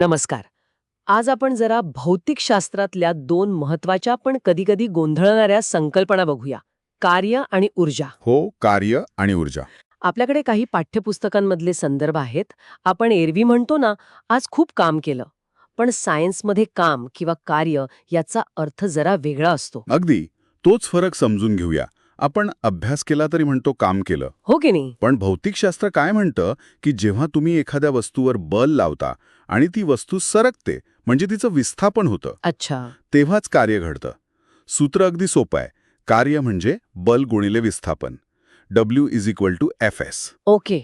नमस्कार. आज आपण जरा भौतिकशास्त्रातल्या दोन महत्त्वाच्या पण कधीकधी गोंधळणाऱ्या संकल्पना बघूया. कार्य आणि ऊर्जा. हो कार्य आणि ऊर्जा. आपल्याकडे काही पाठ्यपुस्तकांमधले संदर्भ आहेत. आपण एरवी म्हणतो ना आज खूप काम केलं. पण सायन्समध्ये काम किंवा कार्य याचा अर्थ जरा वेगळा असतो. अगदी. तोच फरक समजून घेऊया. आपण अभ्यास केला तरी म्हणतो काम केलं. हो की नाही? पण भौतिकशास्त्र काय म्हणतं? की जेव्हा तुम्ही एखाद्या वस्तूवर बल लावता आणि ती वस्तू सरकते म्हणजे तिचं विस्थापन होतं. अच्छा. तेव्हाच कार्य घडतं. सूत्र अगदी सोपं आहे. कार्य म्हणजे बल गुणिले विस्थापन. W is equal to F S okay.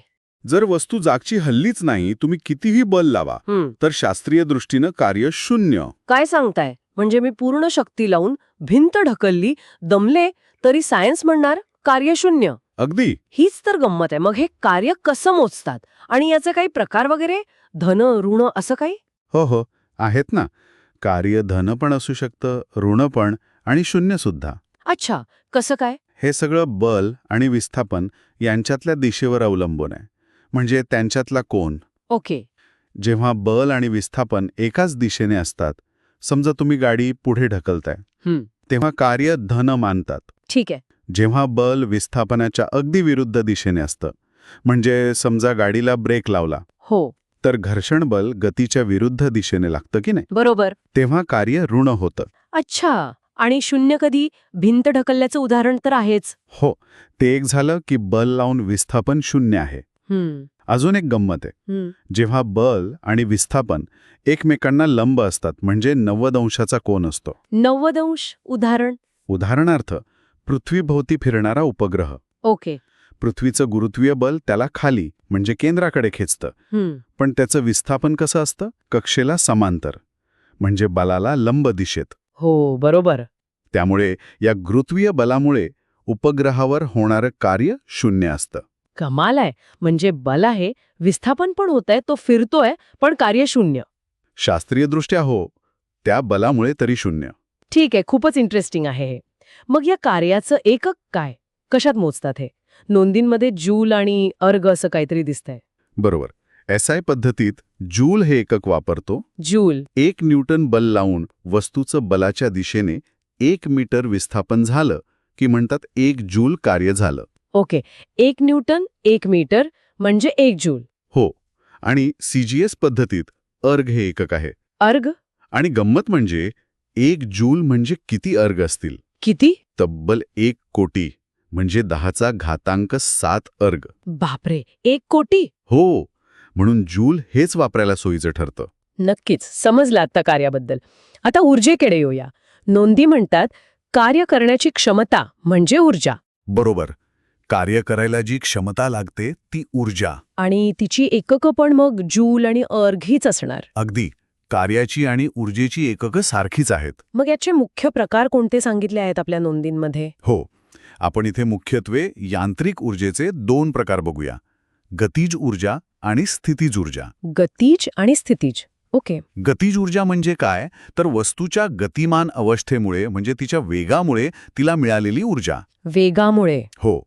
जर वस्तू जागची हल्लीच नाही तुम्ही कितीही बल लावा तर शास्त्रीय दृष्टीनं कार्य शून्य. काय सांगताय? म्हणजे मी पूर्ण शक्ती लावून भिंत ढकलली दमले तरी सायन्स म्हणणार कार्यशून्य अगदी. हीच तर गंमत आहे. मग हे कार्य कसं मोजतात? आणि याचे काही प्रकार वगैरे? धन ऋण असं काही? हो हो. आहेत ना. कार्य धन पण असू शकतं ऋण पण आणि शून्य सुद्धा. अच्छा. कसं काय? हे सगळं बल आणि विस्थापन यांच्यातल्या दिशेवर अवलंबून आहे. म्हणजे त्यांच्यातला कोन. ओके. जेव्हा बल आणि विस्थापन एकाच दिशेने असतात समजा तुम्ही गाडी पुढे ढकलताय हं. तेव्हा कार्य धन मानतात. ठीक आहे. जेव्हा बल विस्थापनाच्या अगदी विरुद्ध दिशेने असतं म्हणजे समजा गाडीला ब्रेक लावला हो. तर घर्षण बल गतीच्या विरुद्ध दिशेने लागतं की नाही? बरोबर. तेव्हा कार्य ऋण होतं. अच्छा. आणि शून्य कधी? भिंत ढकलल्याचं उदाहरण तर आहेच. हो. ते एक झालं की बल लावून विस्थापन शून्य आहे. अजून एक गंमत आहे. जेव्हा बल आणि विस्थापन एकमेकांना लंब असतात म्हणजे नव्वद अंशाचा कोन असतो. नव्वद अंश? उदाहरण? उदाहरणार्थ पृथ्वीभोवती फिरणारा उपग्रह. ओके. पृथ्वीचं गुरुत्वीय बल त्याला खाली म्हणजे केंद्राकडे खेचतं. पण त्याचं विस्थापन कसं असतं? कक्षेला समांतर म्हणजे बलाला लंब दिशेत. हो बरोबर. त्यामुळे या गुरुत्वीय बलामुळे उपग्रहावर होणारं कार्य शून्य असतं. कमाल आहे. म्हणजे बल आहे विस्थापन पण होत आहे तो फिरतोय पण कार्य शून्य. शास्त्रीयदृष्ट्या हो त्या बलामुळे तरी शून्य. ठीक आहे खूपच इंटरेस्टिंग आहे हे. मग या कार्याचं एकक काय? कशात मोजतात हे? नोंदींमध्ये जूल आणि अर्ग असं काहीतरी दिसतंय. बरोबर. एस आय पद्धतीत जूल हे एकक वापरतो. जूल. एक न्यूटन बल लावून वस्तूचं बलाच्या दिशेने एक मीटर विस्थापन झालं की म्हणतात एक जूल कार्य झालं. ओके. एक न्यूटन एक मीटर म्हणजे एक जूल. हो. आणि सीजीएस पद्धतीत अर्घ हे एकक आहे. अर्ग आणि गंमत म्हणजे एक जूल म्हणजे किती अर्घ असतील? किती? तब्बल एक कोटी म्हणजे दहाचा घातांक सात अर्घ. बापरे. एक कोटी? हो. म्हणून जूल हेच वापरायला सोयीचं ठरतं. नक्कीच. समजलं आता कार्याबद्दल. आता ऊर्जेकडे येऊया. नोंदी म्हणतात कार्य करण्याची क्षमता म्हणजे ऊर्जा. बरोबर. कार्य करायला जी क्षमता लागते ती ऊर्जा. आणि तिची एककं पण मग जूल आणि अर्घ हीच असणार. अगदी. कार्याची आणि ऊर्जेची एककं सारखीच आहेत. मग याचे मुख्य प्रकार कोणते सांगितले आहेत आपल्या नोंदींमध्ये? हो. आपण इथे मुख्यत्वे यांत्रिक ऊर्जेचे दोन प्रकार बघूया. गतीज ऊर्जा आणि स्थितीज ऊर्जा. गतीज आणि स्थितीज. ओके. गतीज ऊर्जा म्हणजे काय? तर वस्तूच्या गतिमान अवस्थेमुळे म्हणजे तिच्या वेगामुळे तिला मिळालेली ऊर्जा. वेगामुळे. हो.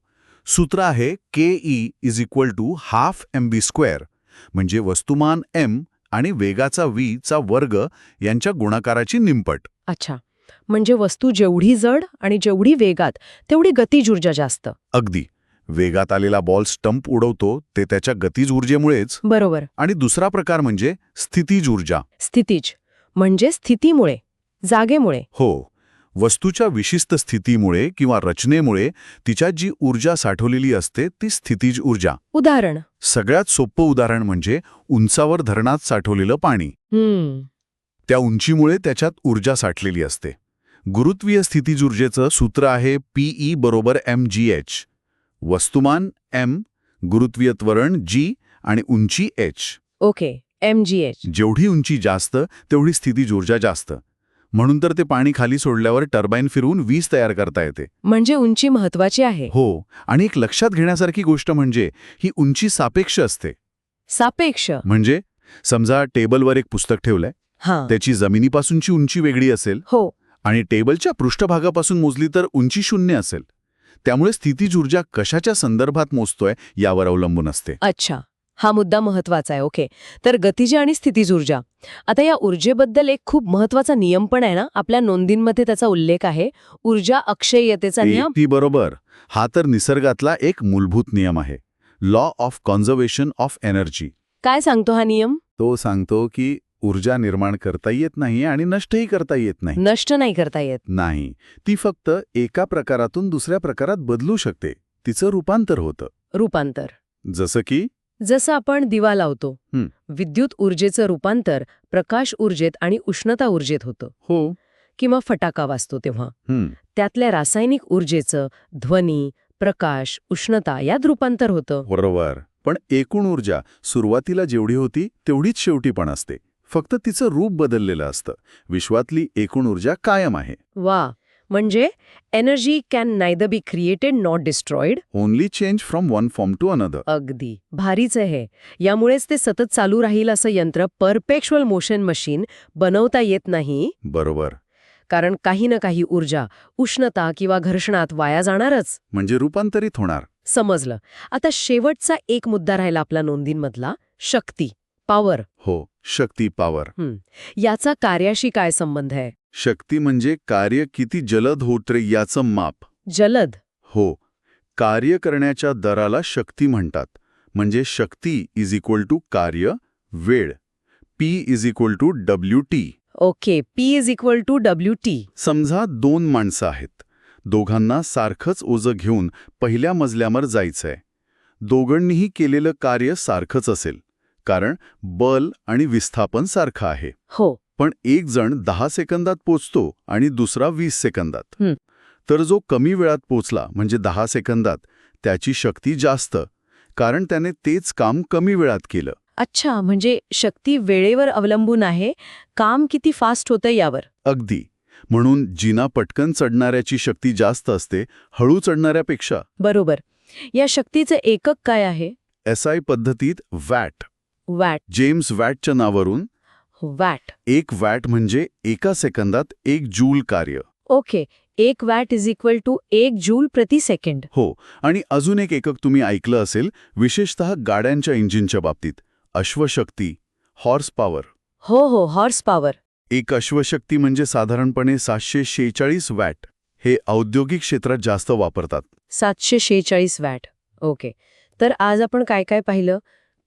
सूत्र आहे K E is equal to half M B square म्हणजे वस्तुमान एम आणि वेगाचा व्ही चा वर्ग यांच्या गुणाकाराची निंपट. अच्छा म्हणजे वस्तू जेवढी जड आणि जेवढी वेगात तेवढी गतीज ऊर्जा जास्त. अगदी. वेगात आलेला बॉल स्टंप उडवतो ते त्याच्या गतीज ऊर्जेमुळेच बरोबर. आणि दुसरा प्रकार म्हणजे स्थितीज ऊर्जा स्थितीज म्हणजे स्थितीमुळे जागेमुळे. हो. वस्तूच्या विशिष्ट स्थितीमुळे किंवा रचनेमुळे तिच्यात जी ऊर्जा साठवलेली असते ती स्थितीज ऊर्जा. उदाहरण. सगळ्यात सोपं उदाहरण म्हणजे उंचावर धरणात साठवलेलं पाणी. त्या उंचीमुळे त्याच्यात ऊर्जा साठलेली असते. गुरुत्वीय स्थितीज ऊर्जेचं सूत्र आहे पीई बरोबर एम जी एच वस्तुमान एम गुरुत्वीय त्वरण जी आणि उंची H okay M G H जेवढी उंची जास्त तेवढी स्थितीज ऊर्जा जास्त. म्हणून तर ते पाणी खाली सोडल्यावर टर्बाईन फिरवून वीज तयार करता येते. म्हणजे उंची महत्वाची आहे. हो आणि एक लक्षात घेण्यासारखी गोष्ट म्हणजे ही उंची सापेक्ष असते. सापेक्ष. म्हणजे समजा टेबलवर एक पुस्तक ठेवलंय हा. त्याची जमिनीपासूनची उंची वेगळी असेल हो. आणि टेबलच्या पृष्ठभागापासून मोजली तर उंची शून्य असेल. त्यामुळे स्थितीज ऊर्जा कशाच्या संदर्भात मोजतोय यावर अवलंबून असते. अच्छा. हा मुद्दा महत्त्वाचा आहे ओके. तर गतिज आणि स्थितीज ऊर्जा. आता या ऊर्जेबद्दल एक खूप महत्त्वाचा नियम पण आहे ना आपल्या नोंदींमध्ये त्याचा उल्लेख आहे. ऊर्जा अक्षय्यतेचा नियम. ती बरोबर. हा तर निसर्गातला एक मूलभूत नियम आहे. Law of conservation of energy काय सांगतो हा नियम? तो सांगतो की ऊर्जा निर्माण करता येत नाही आणि नष्टही करता येत नाही. नष्ट नाही करता येत. नाही. ती फक्त एका प्रकारातून दुसऱ्या प्रकारात बदलू शकते. तिचं रूपांतर होतं. रूपांतर. जसं की जसं आपण दिवा लावतो. विद्युत ऊर्जेचं रूपांतर प्रकाश ऊर्जेत आणि उष्णता ऊर्जेत होतं. हो. किंवा फटाका वाजतो तेव्हा. हं, त्यातल्या रासायनिक ऊर्जेचं ध्वनी प्रकाश उष्णता यात रूपांतर होतं. बरोबर. पण एकूण ऊर्जा सुरुवातीला जेवढी होती तेवढीच शेवटी पण असते. फक्त तिचं रूप बदललेलं असतं. विश्वातली एकूण ऊर्जा कायम आहे. वा! म्हणजे energy can neither be created not destroyed only change from one form to another अगदी. भारीच आहे. हे यामुळेच ते सतत चालू राहील असं यंत्र परपेक्च्युअल मोशन मशीन बनवता येत नाही? बरोबर. कारण काही ना काही ऊर्जा उष्णता किंवा घर्षणात वाया जाणारच. म्हणजे रूपांतरित होणार. समजलं. आता शेवटचा एक मुद्दा राहिला आपला नोंदींमधला शक्ती पॉवर हो शक्ती पॉवर याचा कार्याशी काय संबंध आहे? शक्ती म्हणजे कार्य किती जलद होत रे याचं माप. जलद. हो. कार्य करण्याच्या दराला शक्ती म्हणतात. म्हणजे शक्ती इज इक्वल टू कार्य वेळ. P is equal to W T okay P is equal to W T समजा दोन माणसं आहेत. दोघांना सारखंच ओझं घेऊन पहिल्या मजल्यावर जायचंय. दोघांनीही केलेलं कार्य सारखंच असेल. कारण बल आणि विस्थापन सारखं आहे. हो. पण एक जण दहा सेकंदात पोचतो आणि दुसरा वीस सेकंदात. तर जो कमी वेळात पोचला म्हणजे दहा सेकंदात त्याची शक्ती जास्त कारण त्याने तेच काम कमी वेळात केलं. अच्छा म्हणजे शक्ती वेळेवर अवलंबून आहे काम किती फास्ट होतं यावर? अगदी. म्हणून जिना पटकन चढणाऱ्याची शक्ती जास्त असते हळू चढणाऱ्यापेक्षा. बरोबर. या शक्तीचं एकक काय आहे? एसआय पद्धतीत वॅट. वॅट. जेम्स वॅटच्या नावावरून वॅट. एक वॅट म्हणजे एका सेकंदात एक जूल कार्य. ओके एक वॅट इज इक्वल टू एक जूल प्रति सेकंड. हो आणि अजून एक एकक तुम्ही ऐकलं असेल विशेषतः गाड्यांच्या इंजिनच्या बाबतीत. अश्वशक्ती हॉर्स पॉवर हो हो हॉर्स पॉवर एक अश्वशक्ती म्हणजे साधारणपणे सातशे शेहेचाळीस वॅट. हे औद्योगिक क्षेत्रात जास्त वापरतात. सातशे शेहेचाळीस वॅट. ओके तर आज आपण काय काय पाहिलं?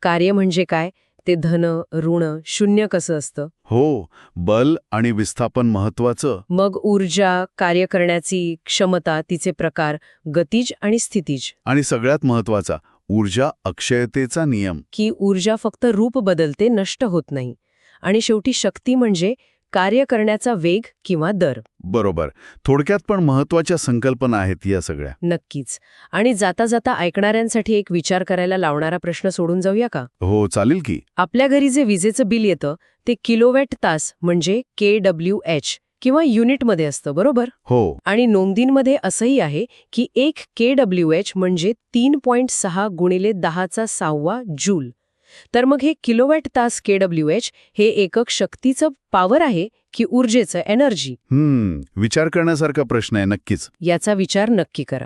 कार्य म्हणजे काय? ते धन ऋण शून्य कसं असतं? हो बल आणि विस्थापन महत्वाचं मग ऊर्जा कार्य करण्याची क्षमता तिचे प्रकार गतिज आणि स्थितीज. आणि सगळ्यात महत्त्वाचा ऊर्जा अक्षयतेचा नियम. की ऊर्जा फक्त रूप बदलते नष्ट होत नाही. आणि शेवटी शक्ती म्हणजे कार्य करण्याचा वेग किंवा दर. बरोबर. थोडक्यात पण महत्त्वाच्या संकल्पना आहेत या सगळ्या. नक्कीच. आणि जाता जाता ऐकणाऱ्यांसाठी एक विचार करायला लावणारा प्रश्न सोडून जाऊया का? हो चालेल की. आपल्या घरी जे विजेचं बिल येतं ते किलोवॅट तास म्हणजे के डब्ल्यू एच किंवा युनिटमध्ये असतं बरोबर? हो. आणि नोंदींमध्ये असंही आहे की एक के डब्ल्यू एच म्हणजे तीन पॉईंट सहा गुणिले दहाचा सहावा जूल. तर मग हे किलोवॅट तास के डब्ल्यू एच हे एकक शक्तीचं पॉवर आहे की ऊर्जेचं एनर्जी हम्म विचार करण्यासारखा प्रश्न आहे नक्कीच. याचा विचार नक्की करा.